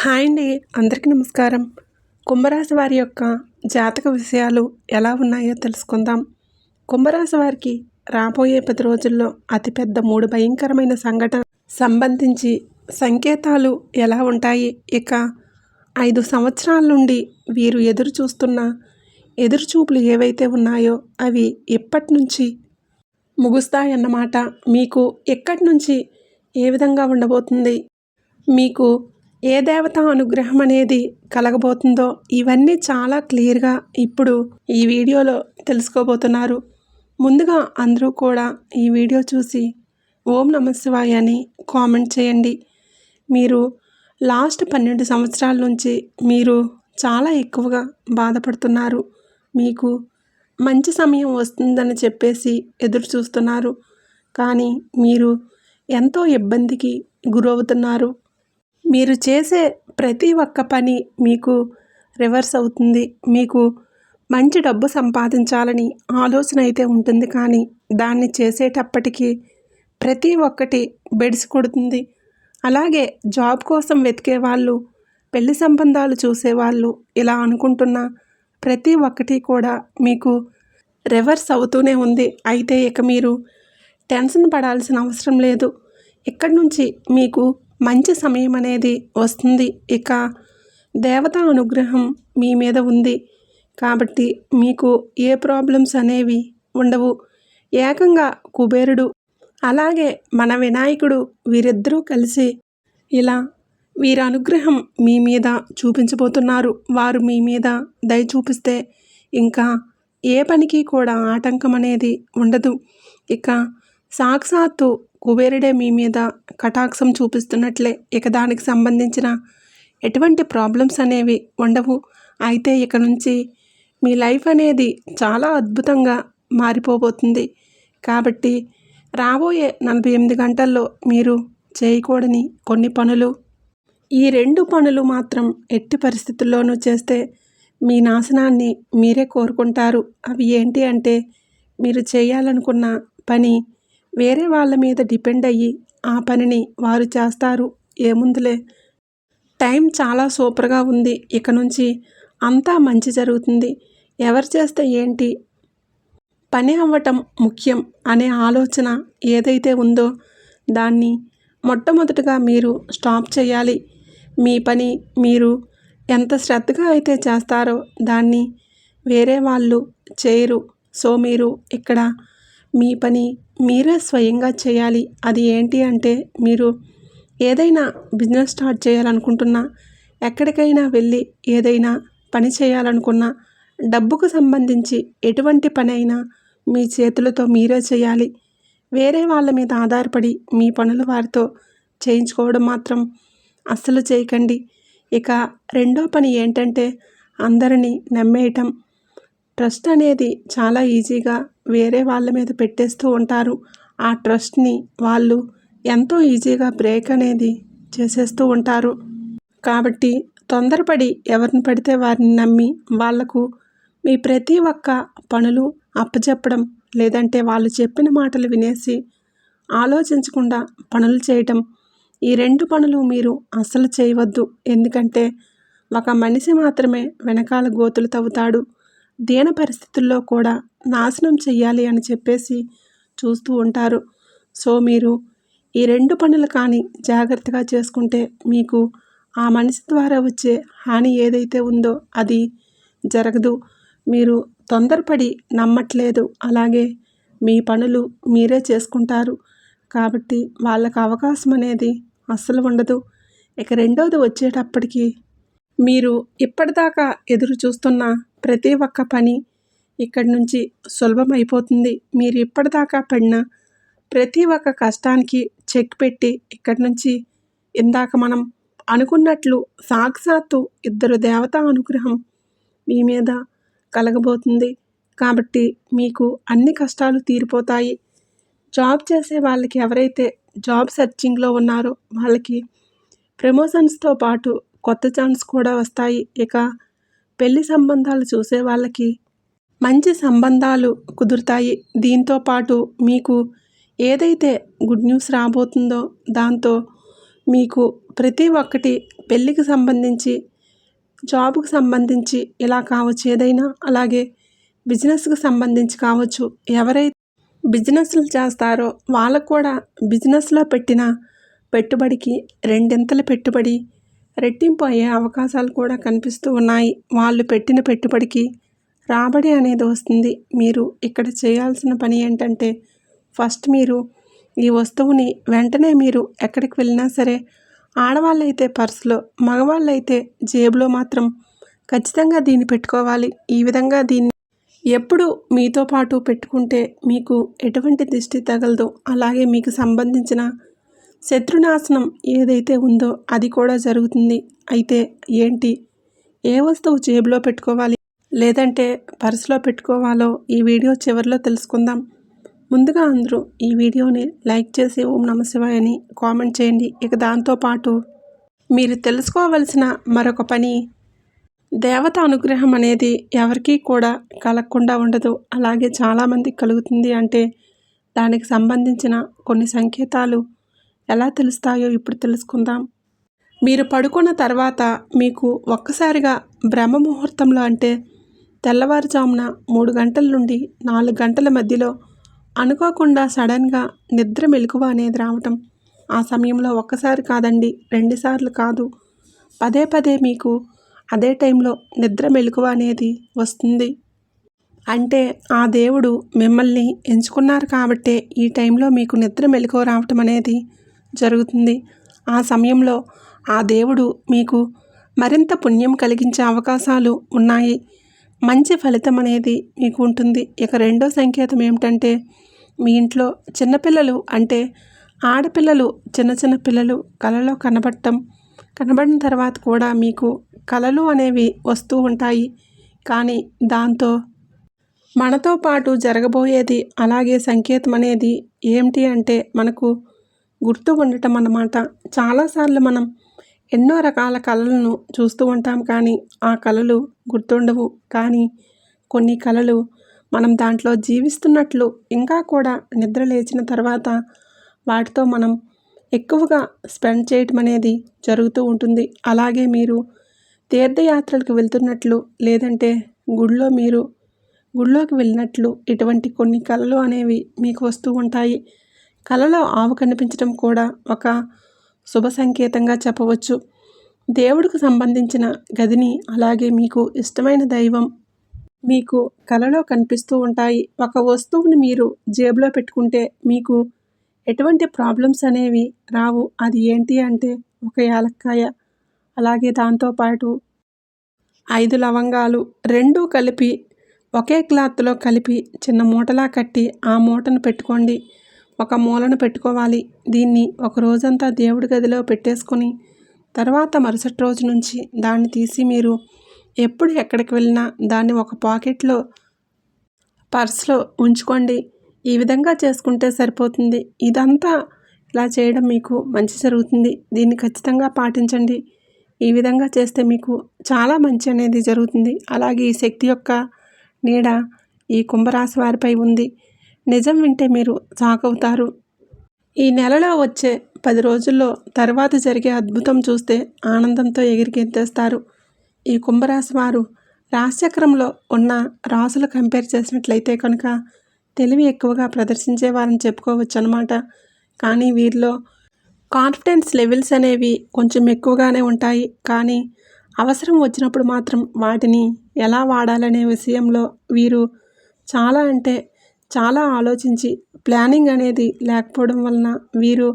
Hi అండి. అందరికీ నమస్కారం. కుంభరాశి వారి యొక్క జాతక విషయాలు ఎలా ఉన్నాయో తెలుసుకుందాం. కుంభరాశి వారికి రాబోయే పది రోజుల్లో అతిపెద్ద మూడు భయంకరమైన సంఘటన సంబంధించి సంకేతాలు ఎలా ఉంటాయి? ఇక ఐదు సంవత్సరాల నుండి వీరు ఎదురు చూస్తున్న ఎదురుచూపులు ఏవైతే ఉన్నాయో అవి ఇప్పటి నుంచి ముగుస్తాయన్నమాట. మీకు ఎక్కడి నుంచి ఏ విధంగా ఉండబోతుంది? మీకు ఏ దేవత అనుగ్రహం అనేది కలగబోతుందో ఇవన్నీ చాలా క్లియర్గా ఇప్పుడు ఈ వీడియోలో తెలుసుకోబోతున్నారు. ముందుగా అందరూ కూడా ఈ వీడియో చూసి ఓం నమశివాయ అని కామెంట్ చేయండి. మీరు లాస్ట్ పన్నెండు సంవత్సరాల నుంచి మీరు చాలా ఎక్కువగా బాధపడుతున్నారు. మీకు మంచి సమయం వస్తుందని చెప్పేసి ఎదురు చూస్తున్నారు. కానీ మీరు ఎంతో ఇబ్బందికి గురవుతున్నారు. మీరు చేసే ప్రతి ఒక్క పని మీకు రివర్స్ అవుతుంది. మీకు మంచి డబ్బు సంపాదించాలని ఆలోచన అయితే ఉంటుంది. కానీ దాన్ని చేసేటప్పటికీ ప్రతి ఒక్కటి బెడిసి కొడుతుంది. అలాగే జాబ్ కోసం వెతికే వాళ్ళు పెళ్ళి సంబంధాలు చూసేవాళ్ళు ఇలా అనుకుంటున్న ప్రతి ఒక్కటి కూడా మీకు రివర్స్ అవుతూనే ఉంది. అయితే ఇక మీరు టెన్షన్ పడాల్సిన అవసరం లేదు. ఇక్కడి నుంచి మీకు మంచి సమయం అనేది వస్తుంది. ఇక దేవతా అనుగ్రహం మీ మీద ఉంది. కాబట్టి మీకు ఏ ప్రాబ్లమ్స్ అనేవి ఉండవు. ఏకంగా కుబేరుడు అలాగే మన వినాయకుడు వీరిద్దరూ కలిసి ఇలా వీరి అనుగ్రహం మీ మీద చూపించబోతున్నారు. వారు మీ మీద దయ చూపిస్తే ఇంకా ఏ పనికి కూడా ఆటంకం అనేది ఉండదు. ఇక సాక్షాత్తు కుబేరుడే మీ మీద కటాక్షం చూపిస్తున్నట్లే. ఇక దానికి సంబంధించిన ఎటువంటి ప్రాబ్లమ్స్ అనేవి ఉండవు. అయితే ఇక నుంచి మీ లైఫ్ అనేది చాలా అద్భుతంగా మారిపోబోతుంది. కాబట్టి రాబోయే నలభై ఎనిమిది గంటల్లో మీరు చేయకూడని కొన్ని పనులు. ఈ రెండు పనులు మాత్రం ఎట్టి పరిస్థితుల్లోనూ చేస్తే మీ నాశనాన్ని మీరే కోరుకుంటారు. అవి ఏంటి అంటే మీరు చేయాలనుకున్న పని వేరే వాళ్ళ మీద డిపెండ్ అయ్యి ఆ పనిని వారు చేస్తారు. ఏముందులే? టైం చాలా సూపర్గా ఉంది. ఇక నుంచి అంతా మంచి జరుగుతుంది. ఎవరు చేస్తే ఏంటి? పని అవ్వటం ముఖ్యం అనే ఆలోచన ఏదైతే ఉందో దాన్ని మొట్టమొదటిగా మీరు స్టాప్ చేయాలి. మీ పని మీరు ఎంత శ్రద్ధగా అయితే చేస్తారో దాన్ని వేరే వాళ్ళు చేయరు. సో మీరు ఇక్కడ మీ పని మీరే స్వయంగా చేయాలి. అది ఏంటి అంటే మీరు ఏదైనా బిజినెస్ స్టార్ట్ చేయాలనుకుంటున్నా ఎక్కడికైనా వెళ్ళి ఏదైనా పని చేయాలనుకున్నా డబ్బుకు సంబంధించి ఎటువంటి పని అయినా మీ చేతులతో మీరే చేయాలి. వేరే వాళ్ళ మీద ఆధారపడి మీ పనులు వారితో చేయించుకోవడం మాత్రం అస్సలు చేయకండి. ఇక రెండో పని ఏంటంటే అందరినీ నమ్మేయటం ట్రస్ట్ అనేది చాలా ఈజీగా వేరే వాళ్ళ మీద పెట్టేస్తూ ఉంటారు. ఆ ట్రస్ట్ని వాళ్ళు ఎంతో ఈజీగా బ్రేక్ అనేది చేసేస్తూ ఉంటారు. కాబట్టి తొందరపడి ఎవరిని పడితే వారిని నమ్మి వాళ్ళకు మీ ప్రతి ఒక్క పనులు అప్పచెప్పడం లేదంటే వాళ్ళు చెప్పిన మాటలు వినేసి ఆలోచించకుండా పనులు చేయటం ఈ రెండు పనులు మీరు అస్సలు చేయవద్దు. ఎందుకంటే ఒక మనిషి మాత్రమే వెనకాల గోతులు తవ్వుతాడు. దీన పరిస్థితుల్లో కూడా నాశనం చెయ్యాలి అని చెప్పేసి చూస్తూ ఉంటారు. సో మీరు ఈ రెండు పనులు కానీ జాగ్రత్తగా చేసుకుంటే మీకు ఆ మనిషి ద్వారా వచ్చే హాని ఏదైతే ఉందో అది జరగదు. మీరు తొందరపడి నమ్మట్లేదు. అలాగే మీ పనులు మీరే చేసుకుంటారు. కాబట్టి వాళ్ళకు అవకాశం అనేది అస్సలు ఉండదు. ఇక రెండోది వచ్చేటప్పటికి మీరు ఇప్పటిదాకా ఎదురు చూస్తున్న ప్రతి ఒక్క పని ఇక్కడి నుంచి సులభమైపోతుంది. మీరు ఇప్పటిదాకా పడిన ప్రతి ఒక్క కష్టానికి చెక్ పెట్టి ఇక్కడి నుంచి ఇందాక మనం అనుకున్నట్లు సాక్షాత్తు ఇద్దరు దేవతా అనుగ్రహం మీ మీద కలగబోతుంది. కాబట్టి మీకు అన్ని కష్టాలు తీరిపోతాయి. జాబ్ చేసే వాళ్ళకి ఎవరైతే జాబ్ సెర్చింగ్లో ఉన్నారో వాళ్ళకి ప్రమోషన్స్తో పాటు కొత్త ఛాన్స్ కూడా వస్తాయి. ఇక పెళ్ళి సంబంధాలు చూసే వాళ్ళకి మంచి సంబంధాలు కుదురుతాయి. దీంతో పాటు మీకు ఏదైతే గుడ్ న్యూస్ రాబోతుందో దాంతో మీకు ప్రతి ఒక్కటి పెళ్ళికి సంబంధించి జాబ్కి సంబంధించి ఇలా కావచ్చు ఏదైనా అలాగే బిజినెస్కి సంబంధించి కావచ్చు ఎవరైతే బిజినెస్లు చేస్తారో వాళ్ళకు కూడా బిజినెస్లో పెట్టిన పెట్టుబడికి రెండింతల పెట్టుబడి రెట్టింపు అయ్యే అవకాశాలు కూడా కనిపిస్తూ ఉన్నాయి. వాళ్ళు పెట్టిన పెట్టుబడికి రాబడి అనేది వస్తుంది. మీరు ఇక్కడ చేయాల్సిన పని ఏంటంటే ఫస్ట్ మీరు ఈ వస్తువుని వెంటనే మీరు ఎక్కడికి వెళ్ళినా సరే ఆడవాళ్ళైతే పర్సులో మగవాళ్ళైతే జేబులో మాత్రం ఖచ్చితంగా దీన్ని పెట్టుకోవాలి. ఈ విధంగా దీన్ని ఎప్పుడు మీతో పాటు పెట్టుకుంటే మీకు ఎటువంటి దిష్టి తగలదో. అలాగే మీకు సంబంధించిన శత్రునాశనం ఏదైతే ఉందో అది కూడా జరుగుతుంది. అయితే ఏంటి? ఏ వస్తువు జేబులో పెట్టుకోవాలి? లేదంటే పర్సులో పెట్టుకోవాలో? ఈ వీడియో చివరిలో తెలుసుకుందాం. ముందుగా అందరూ ఈ వీడియోని లైక్ చేసి ఓం నమశివాయ అని కామెంట్ చేయండి. ఇక దాంతోపాటు మీరు తెలుసుకోవలసిన మరొక పని దేవత అనుగ్రహం అనేది ఎవరికీ కూడా కలగకుండా ఉండదు. అలాగే చాలామంది కలుగుతుంది అంటే దానికి సంబంధించిన కొన్ని సంకేతాలు ఎలా తెలుస్తాయో ఇప్పుడు తెలుసుకుందాం. మీరు పడుకున్న తర్వాత మీకు ఒక్కసారిగా బ్రహ్మ ముహూర్తంలో అంటే తెల్లవారుజామున మూడు గంటల నుండి నాలుగు గంటల మధ్యలో అనుకోకుండా సడన్గా నిద్ర మెలకువ అనేది రావటం. ఆ సమయంలో ఒక్కసారి కాదండి రెండుసార్లు కాదు. పదే పదే మీకు అదే టైంలో నిద్ర మెలకువ అనేది వస్తుంది. అంటే ఆ దేవుడు మిమ్మల్ని ఎంచుకున్నారు కాబట్టే ఈ టైంలో మీకు నిద్ర మెలకువ రావటం అనేది జరుగుతుంది. ఆ సమయంలో ఆ దేవుడు మీకు మరింత పుణ్యం కలిగించే అవకాశాలు ఉన్నాయి. మంచి ఫలితం అనేది మీకు ఉంటుంది. ఇక రెండో సంకేతం ఏమిటంటే మీ ఇంట్లో చిన్నపిల్లలు అంటే ఆడపిల్లలు చిన్న చిన్న పిల్లలు కలలో కనబడటం. కనబడిన తర్వాత కూడా మీకు కళలు అనేవి వస్తూ ఉంటాయి. కానీ దాంతో మనతో పాటు జరగబోయేది అలాగే సంకేతం అనేది ఏమిటి అంటే మనకు గుర్తు ఉండటం అన్నమాట. చాలాసార్లు మనం ఎన్నో రకాల కళలను చూస్తూ ఉంటాం కానీ ఆ కళలు గుర్తుండవు. కానీ కొన్ని కళలు మనం దాంట్లో జీవిస్తున్నట్లు ఇంకా కూడా నిద్ర లేచిన తర్వాత వాటితో మనం ఎక్కువగా స్పెండ్ చేయటం అనేది జరుగుతూ ఉంటుంది. అలాగే మీరు తీర్థయాత్రలకు వెళ్తున్నట్లు లేదంటే గుడిలో మీరు గుడిలోకి వెళ్ళినట్లు ఇటువంటి కొన్ని కళలు అనేవి మీకు వస్తూ ఉంటాయి. కలలో ఆవు కనిపించడం కూడా ఒక శుభ సంకేతంగా చెప్పవచ్చు. దేవుడికి సంబంధించిన గదిని అలాగే మీకు ఇష్టమైన దైవం మీకు కలలో కనిపిస్తూ ఉంటాయి. ఒక వస్తువుని మీరు జేబులో పెట్టుకుంటే మీకు ఎటువంటి ప్రాబ్లమ్స్ అనేవి రావు. అది ఏంటి అంటే ఒక యాలక్కాయ అలాగే దాంతోపాటు ఐదు లవంగాలు రెండూ కలిపి ఒకే క్లాత్లో కలిపి చిన్న మూటలా కట్టి ఆ మూటను పెట్టుకోండి. ఒక మూలను పెట్టుకోవాలి. దీన్ని ఒక రోజంతా దేవుడి గదిలో పెట్టేసుకొని తర్వాత మరుసటి రోజు నుంచి దాన్ని తీసి మీరు ఎప్పుడు ఎక్కడికి వెళ్ళినా దాన్ని ఒక పాకెట్లో పర్స్లో ఉంచుకోండి. ఈ విధంగా చేసుకుంటే సరిపోతుంది. ఇదంతా ఇలా చేయడం మీకు మంచి జరుగుతుంది. దీన్ని ఖచ్చితంగా పాటించండి. ఈ విధంగా చేస్తే మీకు చాలా మంచి అనేది జరుగుతుంది. అలాగే ఈ శక్తి యొక్క నీడ ఈ కుంభరాశి వారిపై ఉంది. నిజం వింటే మీరు సాకవుతారు ఈ నెలలో వచ్చే పది రోజుల్లో తర్వాత జరిగే అద్భుతం చూస్తే ఆనందంతో ఎగిరికెత్తేస్తారు ఈ కుంభరాశి వారు రాశిచక్రంలో ఉన్న రాసులు కంపేర్ చేసినట్లయితే కనుక తెలివి ఎక్కువగా ప్రదర్శించేవారని చెప్పుకోవచ్చు అనమాట కానీ వీరిలో కాన్ఫిడెన్స్ లెవెల్స్ అనేవి కొంచెం ఎక్కువగానే ఉంటాయి. కానీ అవసరం వచ్చినప్పుడు మాత్రం వాటిని ఎలా వాడాలనే విషయంలో వీరు చాలా అంటే చాలా ఆలోచించి ప్లానింగ్ అనేది లేకపోవడం వలన వీరు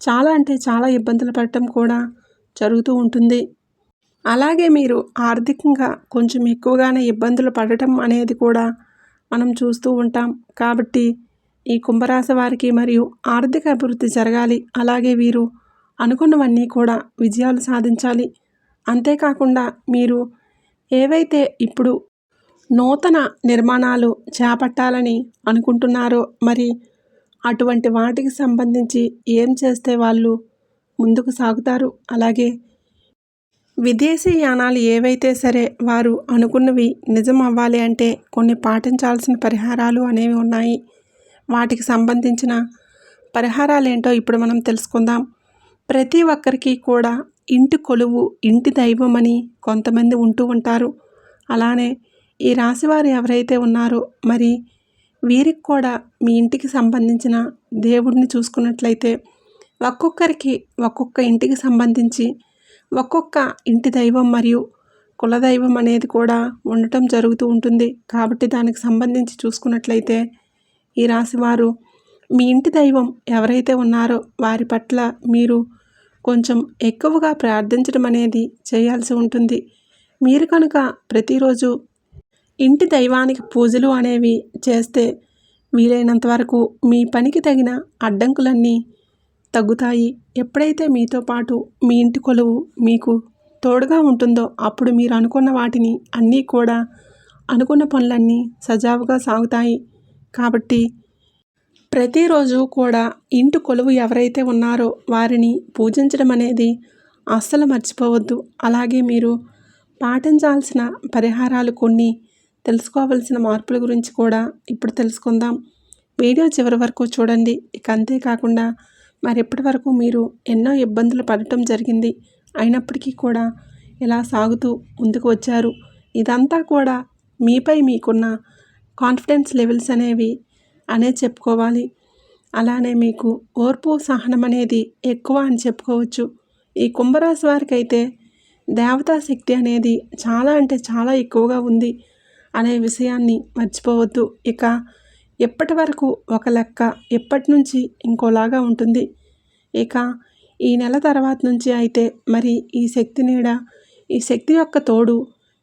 చాలా అంటే చాలా ఇబ్బందులు పడటం కూడా జరుగుతూ ఉంటుంది. అలాగే మీరు ఆర్థికంగా కొంచెం ఎక్కువగానే ఇబ్బందులు పడటం అనేది కూడా మనం చూస్తూ ఉంటాం. కాబట్టి ఈ కుంభరాశి వారికి మరియు ఆర్థిక అభివృద్ధి జరగాలి. అలాగే వీరు అనుకున్నవన్నీ కూడా విజయాలు సాధించాలి. అంతేకాకుండా మీరు ఏవైతే ఇప్పుడు నూతన నిర్మాణాలు చేపట్టాలని అనుకుంటున్నారో మరి అటువంటి వాటికి సంబంధించి ఏం చేస్తే వాళ్ళు ముందుకు సాగుతారు? అలాగే విదేశీ యానాలు ఏవైతే సరే వారు అనుకున్నవి నిజం అవ్వాలి అంటే కొన్ని పాటించాల్సిన పరిహారాలు అనేవి ఉన్నాయి. వాటికి సంబంధించిన పరిహారాలు ఏంటో ఇప్పుడు మనం తెలుసుకుందాం. ప్రతి ఒక్కరికి కూడా ఇంటి కొలువు ఇంటి దైవం అని కొంతమంది ఉంటూ ఉంటారు. అలానే ఈ రాశివారు ఎవరైతే ఉన్నారో మరి వీరికి కూడా మీ ఇంటికి సంబంధించిన దేవుడిని చూసుకున్నట్లయితే ఒక్కొక్కరికి ఒక్కొక్క ఇంటికి సంబంధించి ఒక్కొక్క ఇంటి దైవం మరియు కులదైవం అనేది కూడా ఉండటం జరుగుతూ ఉంటుంది. కాబట్టి దానికి సంబంధించి చూసుకున్నట్లయితే ఈ రాశివారు మీ ఇంటి దైవం ఎవరైతే ఉన్నారో వారి పట్ల మీరు కొంచెం ఎక్కువగా ప్రార్థించడం అనేది చేయాల్సి ఉంటుంది. మీరు కనుక ప్రతిరోజు ఇంటి దైవానికి పూజలు అనేవి చేస్తే వీలైనంత వరకు మీ పనికి తగిన అడ్డంకులన్నీ తగ్గుతాయి. ఎప్పుడైతే మీతో పాటు మీ ఇంటి కొలువు మీకు తోడుగా ఉంటుందో అప్పుడు మీరు అనుకున్న వాటిని అన్నీ కూడా అనుకున్న పనులన్నీ సజావుగా సాగుతాయి. కాబట్టి ప్రతిరోజు కూడా ఇంటి కొలువు ఎవరైతే ఉన్నారో వారిని పూజించడం అనేది అస్సలు మర్చిపోవద్దు. అలాగే మీరు పాటించాల్సిన పరిహారాలు కొన్ని తెలుసుకోవాల్సిన మార్పుల గురించి కూడా ఇప్పుడు తెలుసుకుందాం. వీడియో చివరి వరకు చూడండి. ఇక అంతేకాకుండా మరి ఇప్పటి వరకు మీరు ఎన్నో ఇబ్బందులు పడటం జరిగింది. అయినప్పటికీ కూడా ఇలా సాగుతూ ముందుకు వచ్చారు. ఇదంతా కూడా మీపై మీకున్న కాన్ఫిడెన్స్ లెవెల్స్ అనేవి అనే చెప్పుకోవాలి. అలానే మీకు ఓర్పు సహనం అనేది ఎక్కువ అని చెప్పుకోవచ్చు. ఈ కుంభరాశి వారికి అయితే దేవతా శక్తి అనేది చాలా అంటే చాలా ఎక్కువగా ఉంది. అనే విషయాన్ని మర్చిపోవద్దు. ఇక ఎప్పటి వరకు ఒక లెక్క ఎప్పటి నుంచి ఇంకోలాగా ఉంటుంది? ఇక ఈ నెల తర్వాత నుంచి అయితే మరి ఈ శక్తి నీడ ఈ శక్తి యొక్క తోడు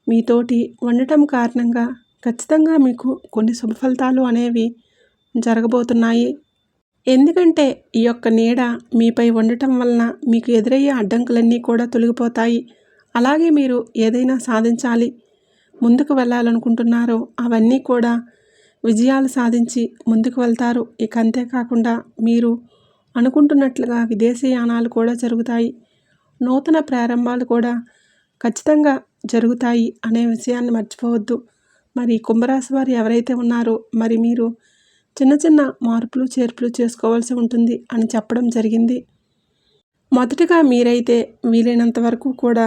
మీతోటి ఉండటం కారణంగా ఖచ్చితంగా మీకు కొన్ని శుభ ఫలితాలు అనేవి జరగబోతున్నాయి. ఎందుకంటే ఈ యొక్క నీడ మీపై ఉండటం వలన మీకు ఎదురయ్యే అడ్డంకులన్నీ కూడా తొలగిపోతాయి. అలాగే మీరు ఏదైనా సాధించాలి. ముందుకు వెళ్ళాలనుకుంటున్నారో అవన్నీ కూడా విజయాలు సాధించి ముందుకు వెళ్తారు. ఇక అంతేకాకుండా మీరు అనుకుంటున్నట్లుగా విదేశీయానాలు కూడా జరుగుతాయి. నూతన ప్రారంభాలు కూడా ఖచ్చితంగా జరుగుతాయి అనే విషయాన్ని మర్చిపోవద్దు. మరి కుంభరాశి వారు ఎవరైతే ఉన్నారో మరి మీరు చిన్న చిన్న మార్పులు చేర్పులు చేసుకోవాల్సి ఉంటుంది అని చెప్పడం జరిగింది. మొదటగా మీరైతే వీలైనంత వరకు కూడా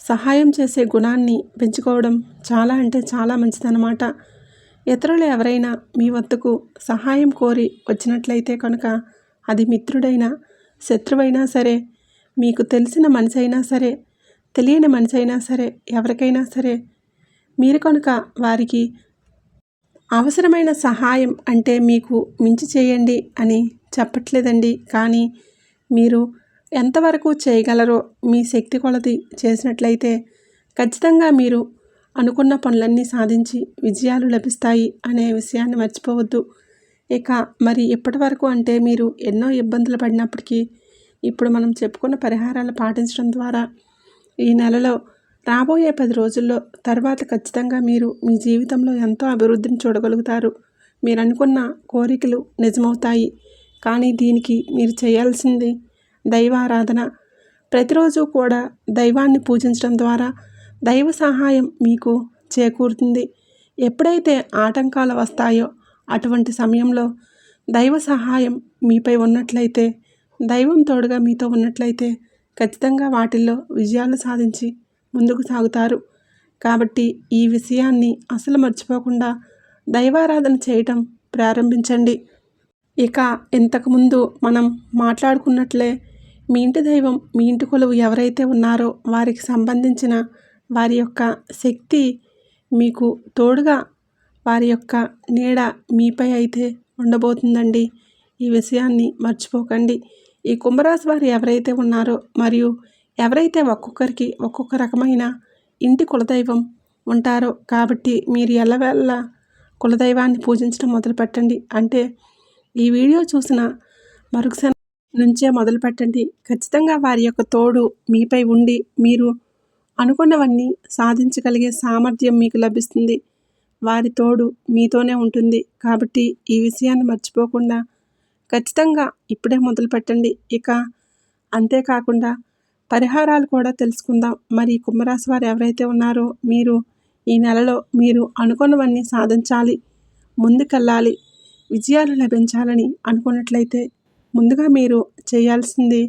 సహాయం చేసే గుణాన్ని పెంచుకోవడం చాలా అంటే చాలా మంచిదన్నమాట. ఇతరులు ఎవరైనా మీ వద్దకు సహాయం కోరి వచ్చినట్లయితే కనుక అది మిత్రుడైనా శత్రువైనా సరే మీకు తెలిసిన మనిషి అయినా సరే తెలియని మనిషి అయినా సరే ఎవరికైనా సరే మీరు కనుక వారికి అవసరమైన సహాయం అంటే మీకు మించి చేయండి అని చెప్పట్లేదండి. కానీ మీరు ఎంతవరకు చేయగలరో మీ శక్తి కొలది చేసినట్లయితే ఖచ్చితంగా మీరు అనుకున్న పనులన్నీ సాధించి విజయాలు లభిస్తాయి అనే విషయాన్ని మర్చిపోవద్దు. ఇక మరి ఇప్పటి వరకు అంటే మీరు ఎన్నో ఇబ్బందులు పడినప్పటికీ ఇప్పుడు మనం చెప్పుకున్న పరిహారాలు పాటించడం ద్వారా ఈ నెలలో రాబోయే పది రోజుల్లో తర్వాత ఖచ్చితంగా మీరు మీ జీవితంలో ఎంతో అభివృద్ధిని చూడగలుగుతారు. మీరు అనుకున్న కోరికలు నిజమవుతాయి. కానీ దీనికి మీరు చేయాల్సింది దైవారాధన. ప్రతిరోజు కూడా దైవాన్ని పూజించడం ద్వారా దైవ సహాయం మీకు చేకూరుతుంది. ఎప్పుడైతే ఆటంకాలు వస్తాయో అటువంటి సమయంలో దైవ సహాయం మీపై ఉన్నట్లయితే దైవం తోడుగా మీతో ఉన్నట్లయితే ఖచ్చితంగా వాటిల్లో విజయాలు సాధించి ముందుకు సాగుతారు. కాబట్టి ఈ విషయాన్ని అసలు మర్చిపోకుండా దైవారాధన చేయటం ప్రారంభించండి. ఇక ఇంతకుముందు మనం మాట్లాడుకున్నట్లే మీ ఇంటి దైవం మీ ఇంటి కొలువు ఎవరైతే ఉన్నారో వారికి సంబంధించిన వారి యొక్క శక్తి మీకు తోడుగా వారి యొక్క నీడ మీపై అయితే ఉండబోతుందండి. ఈ విషయాన్ని మర్చిపోకండి. ఈ కుంభరాశి వారు ఎవరైతే ఉన్నారో మరియు ఎవరైతే ఒక్కొక్కరికి ఒక్కొక్క రకమైన ఇంటి కులదైవం ఉంటారో కాబట్టి మీరు ఎల్లవెల్ల కులదైవాన్ని పూజించడం మొదలుపెట్టండి. అంటే ఈ వీడియో చూసిన మరుక్షణ నుంచే మొదలుపెట్టండి ఖచ్చితంగా వారి యొక్క తోడు మీపై ఉండి మీరు అనుకున్నవన్నీ సాధించగలిగే సామర్థ్యం మీకు లభిస్తుంది. వారి తోడు మీతోనే ఉంటుంది. కాబట్టి ఈ విషయాన్ని మర్చిపోకుండా ఖచ్చితంగా ఇప్పుడే మొదలు పెట్టండి. ఇక అంతేకాకుండా పరిహారాలు కూడా తెలుసుకుందాం. మరి కుంభరాశి వారు ఎవరైతే ఉన్నారో మీరు ఈ నెలలో మీరు అనుకున్నవన్నీ సాధించాలి. ముందుకెళ్ళాలి. విజయాలు లభించాలని అనుకున్నట్లయితే ముందుగా మీరు చేయాల్సింది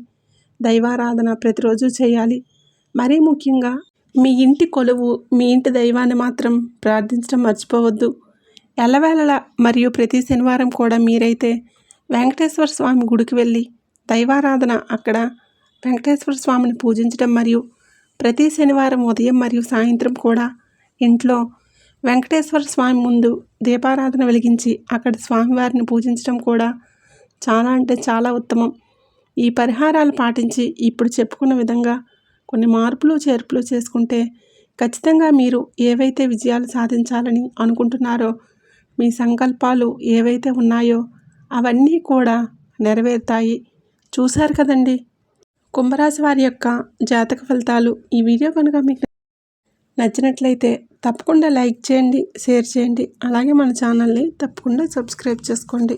దైవారాధన ప్రతిరోజు చేయాలి. మరీ ముఖ్యంగా మీ ఇంటి కొలువు మీ ఇంటి దైవాన్ని మాత్రం ప్రార్థించడం మర్చిపోవద్దు. ఎల్లవేళల మరియు ప్రతి శనివారం కూడా మీరైతే వెంకటేశ్వర స్వామి గుడికి వెళ్ళి దైవారాధన అక్కడ వెంకటేశ్వర స్వామిని పూజించడం మరియు ప్రతి శనివారం ఉదయం మరియు సాయంత్రం కూడా ఇంట్లో వెంకటేశ్వర స్వామి ముందు దీపారాధన వెలిగించి అక్కడ స్వామివారిని పూజించడం కూడా చాలా అంటే చాలా ఉత్తమం. ఈ పరిహారాలు పాటించి ఇప్పుడు చెప్పుకున్న విధంగా కొన్ని మార్పులు చేర్పులు చేసుకుంటే ఖచ్చితంగా మీరు ఏవైతే విజయాలు సాధించాలని అనుకుంటున్నారో మీ సంకల్పాలు ఏవైతే ఉన్నాయో అవన్నీ కూడా నెరవేరుతాయి. చూశారు కదండి? కుంభరాశి వారి యొక్క జాతక ఫలితాలు. ఈ వీడియో కనుక మీకు నచ్చినట్లయితే తప్పకుండా లైక్ చేయండి షేర్ చేయండి. అలాగే మన ఛానల్ని తప్పకుండా సబ్స్క్రైబ్ చేసుకోండి.